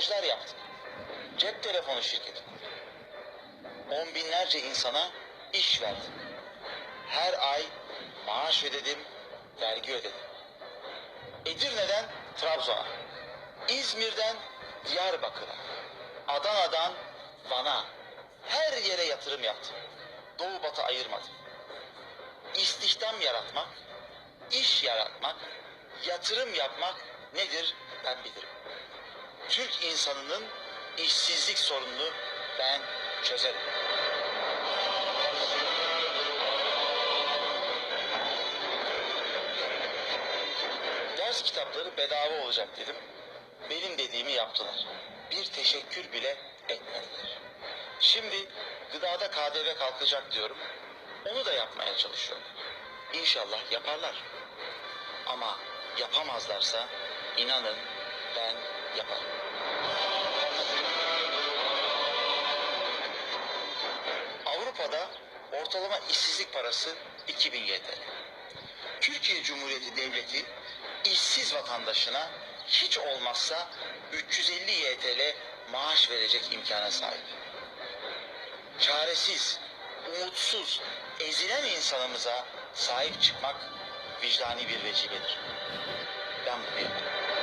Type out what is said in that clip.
barajlar yaptım. Cep telefonu şirketi. On binlerce insana iş verdim. Her ay maaş ödedim, vergi ödedim. Edirne'den Trabzon'a, İzmir'den Diyarbakır'a, Adana'dan Van'a, her yere yatırım yaptım. Doğu batı ayırmadım. İstihdam yaratmak, iş yaratmak, yatırım yapmak nedir ben bilirim. Türk insanının işsizlik sorununu ben çözerim. Ders kitapları bedava olacak dedim. Benim dediğimi yaptılar. Bir teşekkür bile etmediler. Şimdi gıdada KDV kalkacak diyorum. Onu da yapmaya çalışıyorum. İnşallah yaparlar. Ama yapamazlarsa inanın ben yaparım. Avrupa'da ortalama işsizlik parası 2000 YTL. Türkiye Cumhuriyeti Devleti işsiz vatandaşına hiç olmazsa 350 YTL maaş verecek imkana sahip. Çaresiz, umutsuz, ezilen insanımıza sahip çıkmak vicdani bir vecibedir. Ben bunu yaparım.